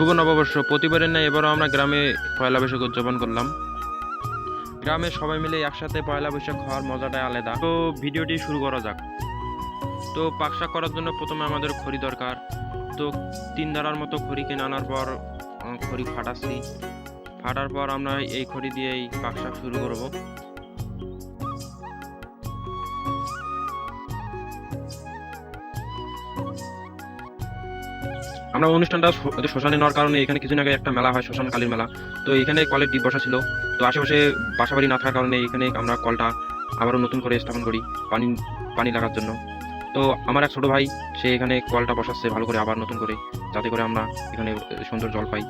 শুভ নববর্ষ প্রতিবারের ন্যায় এবারও আমরা গ্রামে পয়লা বৈশাখ উদযাপন করলাম। গ্রামে সবাই মিলে একসাথে পয়লা বৈশাখ খাওয়ার মজাটাই আলাদা। তো ভিডিওটি শুরু করা যাক। তো পাকশাক করার জন্য প্রথমে আমাদের খড়ি দরকার। তো তিন ধারার মতো খড়ি কিনে আনার পর খড়ি ফাটাচ্ছি। ফাটার পর আমরা এই খড়ি দিয়েই পাকশাক শুরু করব। আমরা অনুষ্ঠানটা শ্মশানে নেওয়ার কারণে এখানে কিছুদিন আগে একটা মেলা হয় শ্মশান কালীর মেলা। তো এখানে কলের ডিপ বসা ছিল। তো আশেপাশে বাসাবাড়ি না থাকার কারণে এখানে আমরা কলটা আবারও নতুন করে স্থাপন করি পানি পানি লাগার জন্য। তো আমার এক ছোট ভাই, সে এখানে কলটা বসাচ্ছে ভালো করে আবার নতুন করে, যাতে করে আমরা এখানে সুন্দর জল পাই।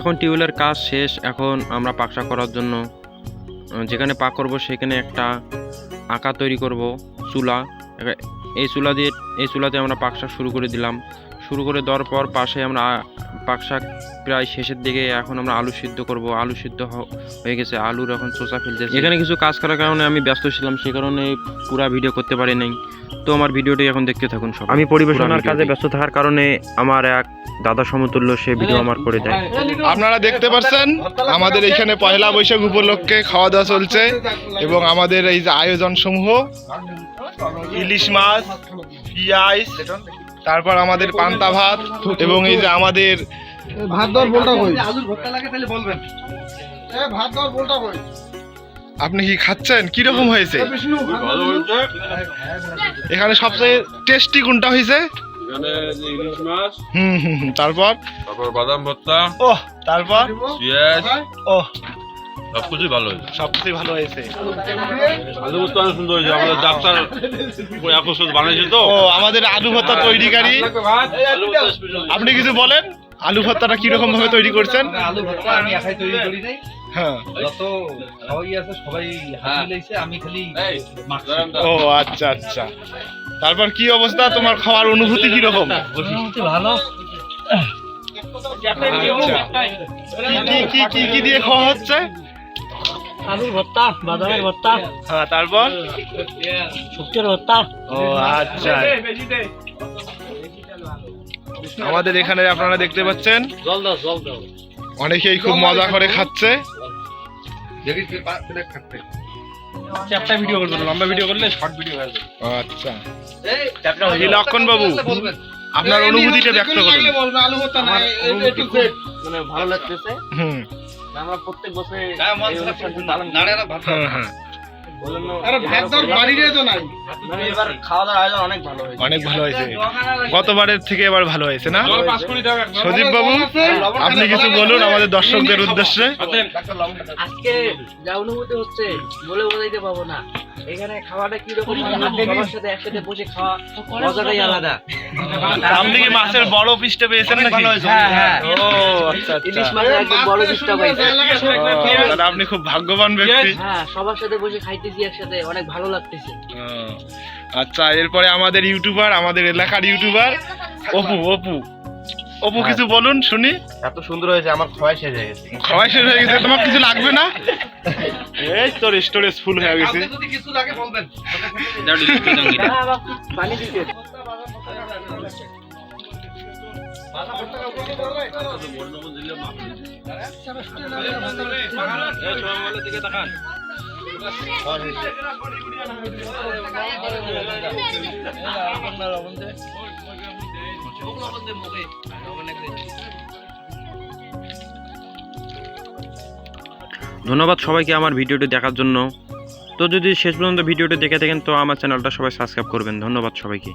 এখন টিউবওয়েলের কাজ শেষ। এখন আমরা পাকশাক করার জন্য যেখানে পাক করব সেখানে একটা আঁকা তৈরি করব, চুলা। এই চুলা দিয়ে, এই চুলাতে আমরা পাকশাক শুরু করে দিলাম। শুরু করে দেওয়ার পর পাশে আমরা আ- পাকশাক প্রায় শেষের দিকে এখন আমরা আলু সিদ্ধ করব। আলু সিদ্ধ হ- হয়ে গেছে। আলুর এখন চোচা ফেলতেছে। এখানে কিছু কাজ করার কারণে আমি ব্যস্ত ছিলাম সে কারণে পুরো ভিডিও করতে পারি নাই। তো আমার ভিডিওটি এখন দেখতে থাকুন সব আমি পরিবেশনার কাজে ব্যস্ত থাকার কারণে আমার এক দাদা সমতুল্য সে ভিডিও আমার করে দেয়। আপনারা দেখতে পাচ্ছেন আমাদের এখানে পয়লা বৈশাখ উপলক্ষে খাওয়া দাওয়া চলছে এবং আমাদের এই যে আয়োজন সমূহ ইলিশ মাছ পিঁয়াজ তারপর আমাদের পান্তা ভাত এবং এই যে আমাদের ভাত দর বলটা কই? আলুর ভর্তা লাগে তাহলে বলবেন। এ ভাত দর বলটা কই? আপনি কি খাচ্ছেন? কি রকম হয়েছে। এখানে সবচেয়ে টেস্টি কোনটা হয়েছে? এখানে যে ইলিশ মাছ হুম হুম হুম, তারপর? তারপর বাদাম ভর্তা ওহ তারপর? পেঁয়াজ ভালো হয়েছে। সবকিছু ভালো হয়েছে। আলু ভর্তা অনেক সুন্দর হয়েছে। আমাদের ডাক্তার বানিয়েছে তো। ও আমাদের আলু ভর্তা তৈরিকারী। আপনি কিছু বলেন? আলু ভর্তাটা কীরকম ভাবে তৈরি করছেন? আলু ভর্তা আমি একাই তৈরি করি নাই। হ্যাঁ। যত সবাই আছে সবাই হাতে আমি খালি এই, মাখছি দাঁড়ান, দাঁড়ান। ও আচ্ছা আচ্ছা। তারপর কি অবস্থা? তোমার খাওয়ার অনুভূতি কীরকম? ভালো। আচ্ছা। কি কি কি কি কি দিয়ে খাওয়া হচ্ছে? আলুর ভর্তা বাদামের ভর্তা। হ্যাঁ তারপর? শুক্তের ভর্তা। ও আচ্ছা। আমাদের এখানে আপনারা দেখতে পাচ্ছেন জল দাও জল দাও অনেকেই খুব মজা করে খাচ্ছে। চ্যাপটা ভিডিও লম্বা ভিডিও করলে শর্ট ভিডিও হয়ে যাবে। আচ্ছা। লক্ষণ বাবু আপনার অনুভূতিটা ব্যক্ত করুন। আলু ভর্তা না একটু মানে ভালো লাগতেছে? হুম। আমরা প্রত্যেক বছর অনুষ্ঠানটি পালন মানে এবার খাওয়া দাওয়ার আয়োজন অনেক ভালো হয়েছে। অনেক ভালো হয়েছে। গতবারের থেকে এবার ভালো হয়েছে না? সজীব বাবু আপনি কিছু বলুন আমাদের দর্শকদের উদ্দেশ্যে। আজকে যা অনুভূতি হচ্ছে বলে বোঝাইতে পারব না। এখানে খাওয়াটা কি রকম সবার সাথে একসাথে বসে খাওয়া মজাটাই আলাদা। আপনি কি মাছের বড় পিসটা পেয়েছেন নাকি? হ্যাঁ হ্যাঁ। ও আচ্ছা আচ্ছা। ইলিশ মাছের একদম বড় পিসটা পাইছে আপনি খুব ভাগ্যবান ব্যক্তি। হ্যাঁ সবার সাথে বসে খাইতেছি একসাথে অনেক ভালো লাগতেছে আচ্ছা এরপরে আমাদের ইউটিউবার আমাদের এলাকার ইউটিউবার অপু অপু অপু কিছু বলুন শুনি এত সুন্দর হয়েছে আমার খোয়াই শেষ হয়ে গেছে খাওয়াই শেষ হয়ে গেছে তোমার কিছু লাগবে না এই তোর স্টোরেজ ফুল হয়ে গেছে যদি কিছু লাগে বলবেন হ্যাঁ, পানি দিতে ধন্যবাদ সবাইকে আমার ভিডিওটি দেখার জন্য। তো যদি শেষ পর্যন্ত ভিডিওটি দেখে থাকেন, তো আমার চ্যানেলটা সবাই সাবস্ক্রাইব করবেন। ধন্যবাদ সবাইকে।